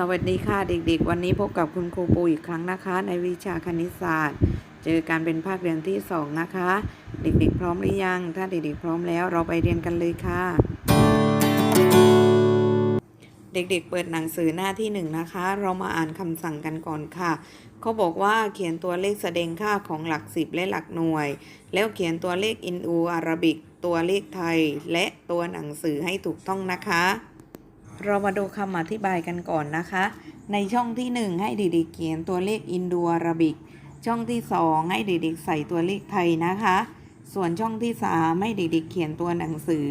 สวัสดีค่ะเด็กๆ วันนี้พบกับคุณครูปูอีกครั้งนะคะ ในวิชาคณิตศาสตร์ เจอการเป็นภาคเรียนที่ 2 นะคะ เด็กๆ พร้อมหรือยัง ถ้าเด็กๆ พร้อมแล้วเราไปเรียนกันเลยค่ะ เด็กๆ เปิดหนังสือหน้าที่ 1 นะคะ เรามาอ่านคำสั่งกันก่อนค่ะ เขาบอกว่าเขียนตัวเลขแสดงค่าของหลักสิบและหลักหน่วย แล้วเขียนตัวเลขอินอูอาราบิก ตัวเลขไทย และตัวหนังสือให้ถูกต้องนะคะ เรามาดูคำอธิบายกันก่อนนะคะ ในช่องที่ 1 ให้เด็กๆเขียนตัวเลขอินโดอาราบิก ช่องที่ 2 ให้เด็กๆใส่ตัวเลขไทยนะคะ ส่วนช่องที่ 3 ให้เด็กๆเขียนตัวหนังสือ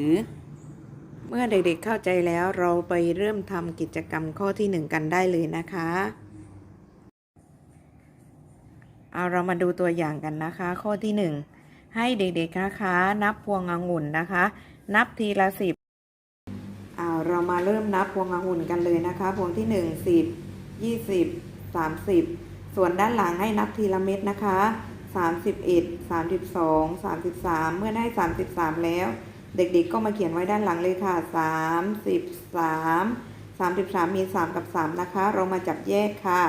เมื่อเด็กๆเข้าใจแล้วเราไปเริ่มทำกิจกรรมข้อที่ 1 กันได้เลยนะคะเอาเรามาดูตัวอย่างกันนะคะ ข้อที่ 1 ให้เด็กๆนะคะ นับพวงองุ่นนะคะ นับทีละสิบ เรามาเริ่มนับพวงองุ่นกันเลยนะคะ พวงที่หนึ่งสิบยี่สิบสามสิบส่วนด้านหลังให้นับทีละเม็ดนะคะสามสิบเอ็ดสามสิบสองสามสิบสามเมื่อได้สามสิบสามแล้ว เด็กๆก็มาเขียนไว้ด้านหลังเลยค่ะสามสิบสามสามสิบสามมีสามกับสามนะคะ เรามาจับแยกค่ะ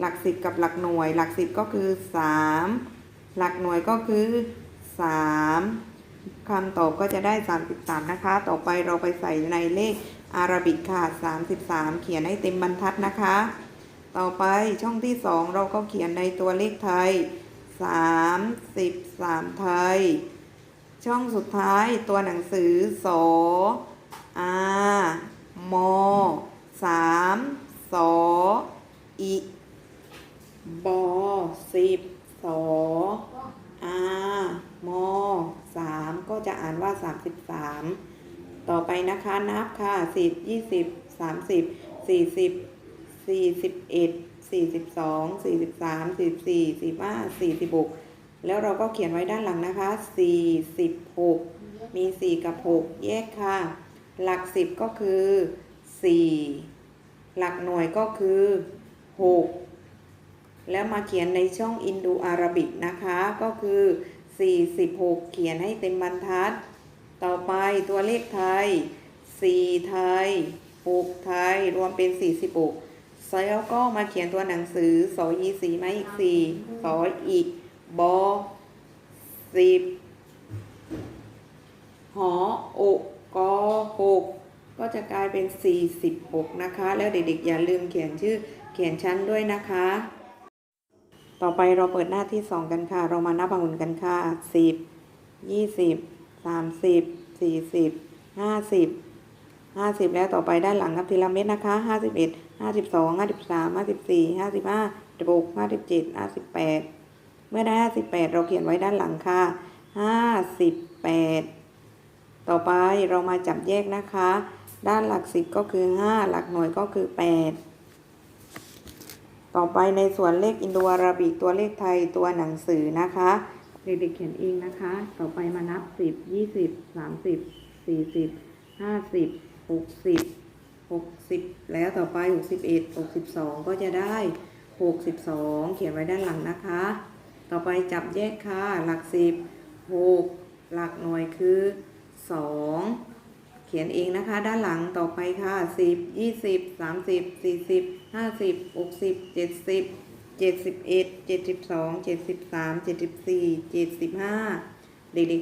หลักสิบกับหลักหน่วย หลักสิบก็คือสามหลักหน่วยก็คือสามคำตอบก็จะได้ 33 นะคะ ต่อไปเราไปใส่ในเลข อาราบิกค่ะ 33 เขียนให้เต็มบรรทัดนะคะ ต่อไปช่องที่ 2 เราก็เขียนในตัวเลขไทย 33 ไทย ช่องสุดท้ายตัวหนังสือสออามสามสออิบอสิบสออามสามก็จะอ่านว่า33 ต่อไปนะคะนับค่ะ10 20 30 40 41 42 43 44 45 46แล้วเราก็เขียนไว้ด้านหลังนะคะ46มี4กับ6แยกค่ะ หลัก10ก็คือ4หลักหน่วยก็คือ6แล้วมาเขียนในช่องอินโดอาราบิกนะคะ ก็คือ 46 เขียนให้เต็มบรรทัด ต่อไปตัวเลขไทย 4 ไทย 6 ไทย รวมเป็น 46แล้วก็มาเขียนตัวหนังสือสอยีสีมาอีก4สออีกบอสิบหออกกอหกก็จะกลายเป็น 46 นะคะ แล้วเด็กๆ อย่าลืมเขียนชื่อเขียนชั้นด้วยนะคะ ต่อไปเราเปิดหน้าที่ 2 กันค่ะ เรามานับองุ่นกันค่ะ 10 20 สามสิบสี่สิบห้าสิบห้าสิบแล้วต่อไปด้านหลังครับทีละเม็ดนะคะห้าสิบเอ็ดห้าสิบสองห้าสิบสามห้าสิบสี่ห้าสิบห้าสิบหกห้าสิบเจ็ดห้าสิบแปดเมื่อได้ห้าสิบแปดเราเขียนไว้ด้านหลังค่ะห้าสิบแปดต่อไปเรามาจับแยกนะคะ ด้านหลักสิบก็คือห้าหลักหน่วยก็คือแปดต่อไปในส่วนเลขอินโดอาราบิกตัวเลขไทยตัวหนังสือนะคะ เด็กๆเขียนเองนะคะ ต่อไปมานับ10 20 30 40 50 60 60แล้วต่อไป61 62ก็จะได้62เขียนไว้ด้านหลังนะคะ ต่อไปจับแยกค่ะ หลัก10 6หลักหน่วยคือ2เขียนเองนะคะ ด้านหลังต่อไปค่ะ10 20 30 40 50 60 70 71 72 73 74 75เด็ ก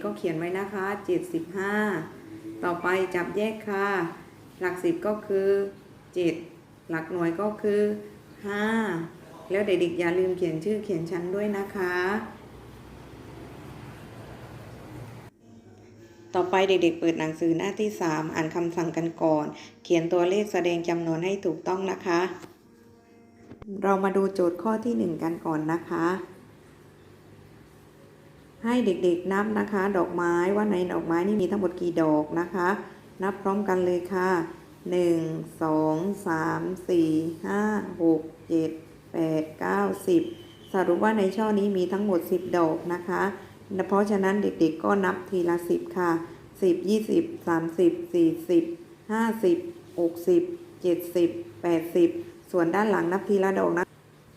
ๆก็เขียนไว้นะคะ75ต่อไปจับแยกค่ะ หลักสิบก็คือ7หลักหน่วยก็คือ5แล้วเด็กๆอย่าลืมเขียนชื่อเขียนชั้นด้วยนะคะ ต่อไปเด็กๆเปิดหนังสือหน้าที่ 3 อ่านคำสั่งกันก่อน เขียนตัวเลขแสดงจำนวนให้ถูกต้องนะคะ เรามาดูโจทย์ข้อที่ 1 กันก่อนนะคะ ให้เด็กๆนับนะคะ ดอกไม้ว่าในดอกไม้นี่มีทั้งหมดกี่ดอกนะคะ นับพร้อมกันเลยค่ะ 1 2 3 4 5 6 7 8 9 10 สรุปว่าในช่อนี้มีทั้งหมด 10 ดอกนะคะ เพราะฉะนั้นเด็กๆก็นับทีละ 10 ค่ะ 10 20 30 40 50 60 70 80 ส่วนด้านหลังนับทีละดอกนะ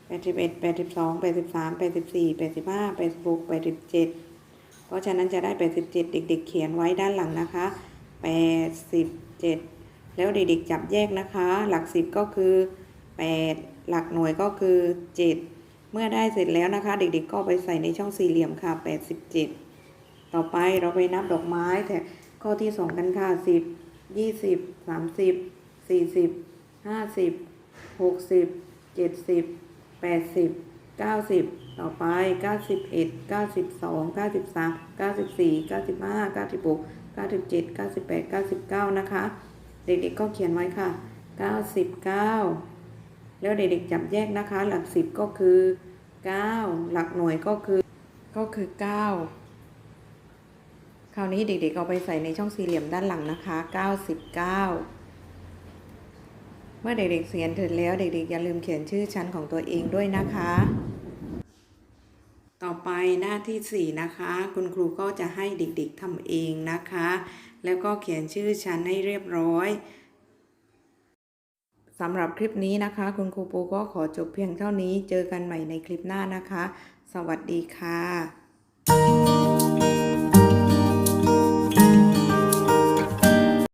81 82 83 84 85 86 87เพราะฉะนั้นจะได้87เด็ก ๆ เขียนไว้ด้านหลังนะคะ87แล้วเด็กๆจับแยกนะคะ หลัก10ก็คือ8หลักหน่วยก็คือ7เมื่อได้เสร็จแล้วนะคะ เด็กๆก็ไปใส่ในช่องสี่เหลี่ยมค่ะ87ต่อไปเราไปนับดอกไม้แต่ข้อที่2กันค่ะ 10 20 30 40 50 60 70 80 90ต่อไป91 92 93 94 95 96 97 98 99นะคะ เด็กๆก็เขียนไว้ค่ะ99แล้วเด็กๆจับแยกนะคะ หลัก10ก็คือ9หลักหน่วยก็คือก็คือ9คราวนี้เด็กๆเอาไปใส่ในช่องสี่เหลี่ยมด้านหลังนะคะ99 เมื่อเด็กๆเขียนเสร็จแล้วเด็กๆอย่าลืมเขียนชื่อชั้นของตัวเองด้วยนะคะ ต่อไปหน้าที่ 4 นะคะ คุณครูก็จะให้เด็กๆทำเองนะคะ แล้วก็เขียนชื่อชั้นให้เรียบร้อยสำหรับคลิปนี้นะคะ คุณครูปูก็ขอจบเพียงเท่านี้ เจอกันใหม่ในคลิปหน้านะคะ สวัสดีค่ะ